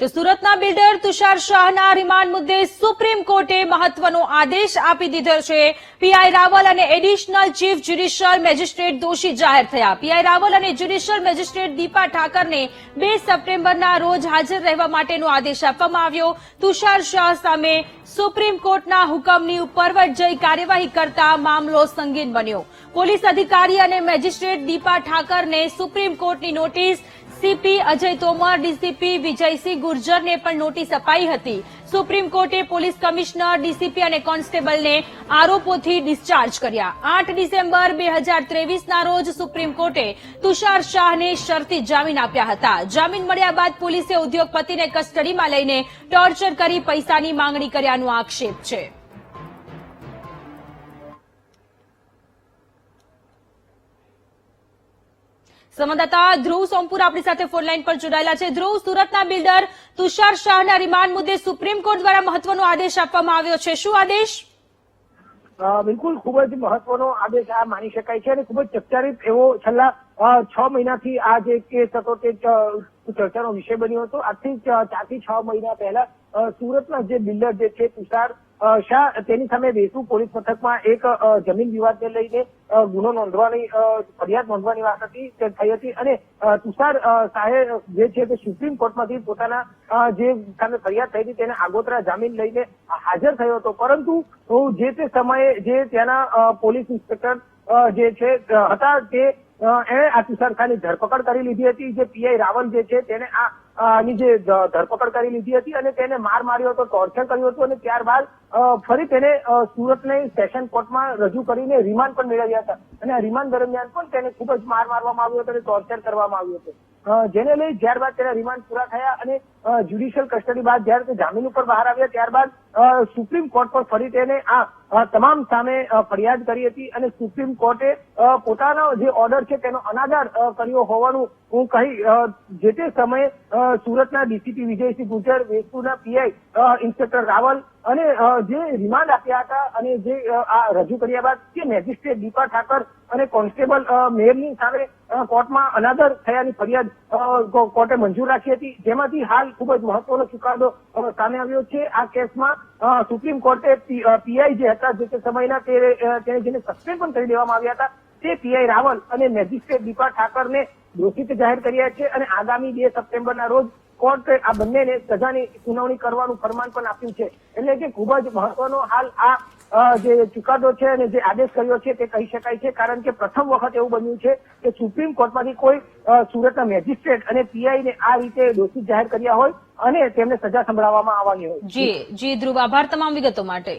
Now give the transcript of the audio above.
તો સુરતના બિલ્ડર તુષાર શાહના રિમાન્ડ મુદ્દે સુપ્રીમ કોર્ટે મહત્વનો આદેશ આપી દીધો છે. પીઆઈ રાવલ અને એડિશનલ ચીફ જ્યુડિશિયલ મેજિસ્ટ્રેટ દોષી જાહેર થયા. પીઆઈ રાવલ અને જ્યુડિશિયલ મેજિસ્ટ્રેટ દીપા ઠાકરને બે સપ્ટેમ્બરના રોજ હાજર રહેવા માટેનો આદેશ આપવામાં આવ્યો. તુષાર શાહ સામે સુપ્રીમ કોર્ટના હુકમની ઉપરવટ જઈ કાર્યવાહી કરતા મામલો સંગીન બન્યો. પોલીસ અધિકારી અને મેજિસ્ટ્રેટ દીપા ઠાકરને સુપ્રીમ કોર્ટની notice CP Ajay Tomar, DCP Vijaysinh ગુર્જરને પણ નોટિસ અપાઈ હતી. સુપ્રીમ કોર્ટે પોલીસ કમિશનર, ડીસીપી અને કોન્સ્ટેબલને આરોપોથી ડિસ્ચાર્જ કર્યા. આઠ ડિસેમ્બર બે હજાર ત્રેવીસના રોજ સુપ્રીમ કોર્ટે તુષાર શાહને શરતી જામીન આપ્યા હતા. જામીન મળ્યા બાદ પોલીસે ઉદ્યોગપતિને કસ્ટડીમાં લઈને ટોર્ચર કરી પૈસાની માંગણી કર્યાનો આક્ષેપ છે. સંવાદદાતા ધ્રુવ સોમપુર આપણી સાથે ફોનલાઈન પર જોડાયેલા છે. ધ્રુવ, સુરતના બિલ્ડર તુષાર શાહના રિમાન્ડ મુદ્દે સુપ્રીમ કોર્ટ દ્વારા મહત્વનો આદેશ આપવામાં આવ્યો છે. શું આદેશ? બિલકુલ ખૂબ જ મહત્વનો આદેશ આ માની શકાય છે અને ખૂબ જ ચર્ચારિત એવો છેલ્લા છ મહિનાથી આ જે કેસ હતો તે ચર્ચાનો વિષય બન્યો હતો. આજથી ચારથી છ મહિના પહેલા સુરતના જે બિલ્ડર જે છે, તુષાર શાહ તેની સામે વેસુ પોલીસ મથકમાં એક જમીન વિવાદને લઈને ગુનો નોંધવાની ફરિયાદ નોંધવાની વાત હતી થઈ હતી અને તુષાર શાહે જે છે તે સુપ્રીમ કોર્ટમાંથી પોતાના જે સામે ફરિયાદ થઈ હતી તેને આગોતરા જામીન લઈને હાજર થયો હતો. પરંતુ જે તે સમયે જે ત્યાંના પોલીસ ઇન્સ્પેક્ટર જે છે હતા તે એણે આ તુષાર શાહની ધરપકડ કરી લીધી હતી. જે પીઆઈ રાવલ જે છે તેને આ આની જે ધરપકડ કરી લીધી હતી અને તેને માર માર્યો હતો ટોર્ચર કર્યું હતું અને ત્યારબાદ ફરી તેને સુરતની સેશન કોર્ટમાં રજૂ કરીને રિમાન્ડ પણ મેળવ્યા હતા. અને રિમાન્ડ દરમિયાન પણ તેને ખૂબ જ માર મારવામાં આવ્યો હતો અને ટોર્ચર કરવામાં આવ્યું હતું. જેને લઈ ત્યારબાદ તેના રિમાન્ડ પૂરા થયા અને જ્યુડિશિયલ કસ્ટડી બાદ જયારે તે જામીન ઉપર બહાર આવ્યા, ત્યારબાદ સુપ્રીમ કોર્ટ પર ફરી તેને આ તમામ સામે ફરિયાદ કરી હતી અને સુપ્રીમ કોર્ટે પોતાનો જે ઓર્ડર છે તેનો અનાદર કર્યો હોવાનું હું કહી જે તે સમયે સુરતના ડીસીપી વિજયસિંહ ગુજર વેસુના પીઆઈ ઇન્સ્પેક્ટર રાવલ અને જે રિમાન્ડ આપ્યા હતા અને જે આ રજૂ કર્યા બાદ જે મેજિસ્ટ્રેટ દીપા ઠાકર અને કોન્સ્ટેબલ મેયરની સામે કોર્ટમાં અનાદર થયાની ફરિયાદ કોર્ટે મંજૂર રાખી હતી. જેમાંથી હાલ ખૂબ જ મહત્વનો ચુકાદો સામે આવ્યો છે. આ કેસમાં સુપ્રીમ કોર્ટે પીઆઈ જે હતા, જે તે સમયના તેને જેને સસ્પેન્ડ પણ કરી દેવામાં આવ્યા હતા, તે પીઆઈ રાવલ અને મેજિસ્ટ્રેટ દીપા ઠાકરને દોષિત જાહેર કર્યા છે અને આગામી બે સપ્ટેમ્બરના રોજ કોર્ટે આ બંનેને સજાની સુનાવણી કરવાનું ફરમાન પણ આપ્યું છે. એટલે કે ખૂબ જ મહત્વનો હાલ આ જે ચુકાદો છે અને જે આદેશ કર્યો છે તે કહી શકાય છે. કારણ કે પ્રથમ વખત એવું બન્યું છે કે સુપ્રીમ કોર્ટમાંથી કોઈ સુરતના મેજિસ્ટ્રેટ અને પીઆઈ ને આ રીતે દોષિત જાહેર કર્યા હોય અને તેમને સજા સંભળાવવામાં આવવાની હોય. જી જી ધ્રુવ, આભાર તમામ વિગતો માટે.